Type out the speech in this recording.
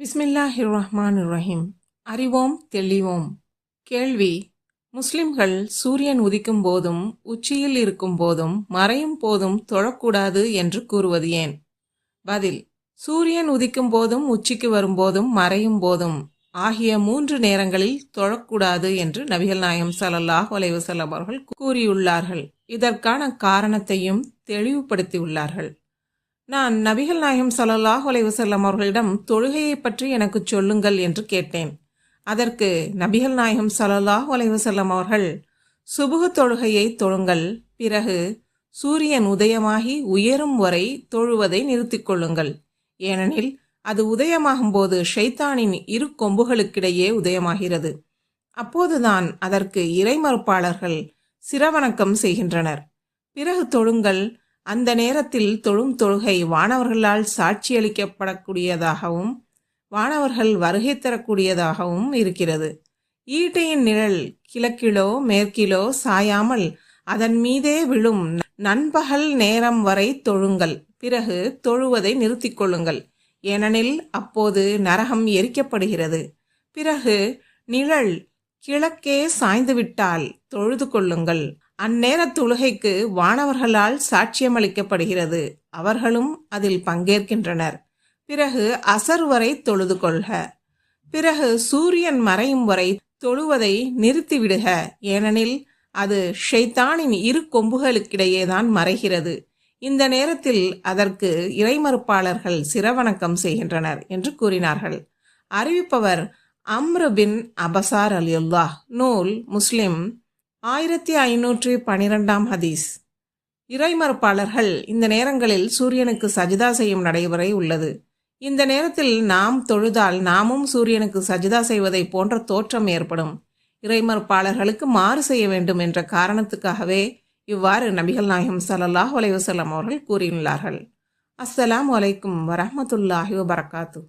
பிஸ்மில்லாஹிர் ரஹ்மான் ரஹீம் அறிவோம் தெளிவோம். கேள்வி முஸ்லிம்கள் சூரியன் உதிக்கும் போதும் உச்சியில் இருக்கும் போதும் மறையும் போதும் தொழக்கூடாது என்று கூறுவது ஏன்? பதில் சூரியன் உதிக்கும் போதும் உச்சிக்கு வரும்போதும் மறையும் போதும் ஆகிய மூன்று நேரங்களில் தொழக்கூடாது என்று நபிகள் நாயம் சலல்லாஹ் அலைஹி அவர்கள் கூறியுள்ளார்கள். இதற்கான காரணத்தையும் தெளிவுபடுத்தியுள்ளார்கள். நான் நபிகள் நாயகம் சல்லாஹ் அலைவசல்லம் அவர்களிடம் தொழுகையை பற்றி எனக்கு சொல்லுங்கள் என்று கேட்டேன். அதற்கு நபிகள் நாயகம் சல்லாஹ் அலைவசல்லம் அவர்கள் சுபுக தொழுகையை தொழுங்கள் பிறகு சூரியன் உதயமாகி உயரும் வரை தொழுவதை நிறுத்திக் கொள்ளுங்கள். ஏனெனில் அது உதயமாகும் போது ஷைத்தானின் இரு கொம்புகளுக்கிடையே உதயமாகிறது. அப்போதுதான் அதற்கு இறைமறுப்பாளர்கள் சிரவணக்கம் செய்கின்றனர். பிறகு தொழுங்கள் அந்த நேரத்தில் தொழும் தொழுகை வானவர்களால் சாட்சியளிக்கப்படக்கூடியதாகவும் வானவர்கள் வருகை தரக்கூடியதாகவும் இருக்கிறது. ஈட்டையின் நிழல் கிழக்கிலோ மேற்கிலோ சாயாமல் அதன் மீதே விழும் நண்பகல் நேரம் வரை தொழுங்கள். பிறகு தொழுவதை நிறுத்திக் கொள்ளுங்கள். ஏனெனில் அப்போது நரகம் எரிக்கப்படுகிறது. பிறகு நிழல் கிழக்கே சாய்ந்துவிட்டால் தொழுது கொள்ளுங்கள். அந்நேர தொழுகைக்கு வானவர்களால் சாட்சியமளிக்கப்படுகிறது. அவர்களும் அதில் பங்கேற்கின்றனர். பிறகு அசர் வரை தொழுது கொள்க. பிறகு சூரியன் மறையும் வரை தொழுவதை நிறுத்திவிடுக. ஏனெனில் அது ஷைத்தானின் இரு கொம்புகளுக்கிடையேதான் மறைகிறது. இந்த நேரத்தில் அதற்கு இறைமறுப்பாளர்கள் சிரவணக்கம் செய்கின்றனர் என்று கூறினார்கள். அறிவிப்பவர் அம்ரு பின் அபசார் அலியுல்லா நூல் முஸ்லிம் ஆயிரத்தி ஐநூற்றி பனிரெண்டாம் ஹதீஸ். இறைமறுப்பாளர்கள் இந்த நேரங்களில் சூரியனுக்கு சஜிதா செய்யும் நடைமுறை உள்ளது. இந்த நேரத்தில் நாம் தொழுதால் நாமும் சூரியனுக்கு சஜிதா செய்வதை போன்ற தோற்றம் ஏற்படும். இறைமறுப்பாளர்களுக்கு மாறு செய்ய வேண்டும் என்ற காரணத்துக்காகவே இவ்வாறு நபிகள் நாயகம் சல்லாஹ் அலைவசல்லம் அவர்கள் கூறியுள்ளார்கள். அஸ்ஸலாம் வலைக்கும் வரமத்துல்லாஹி வபரகாத்து.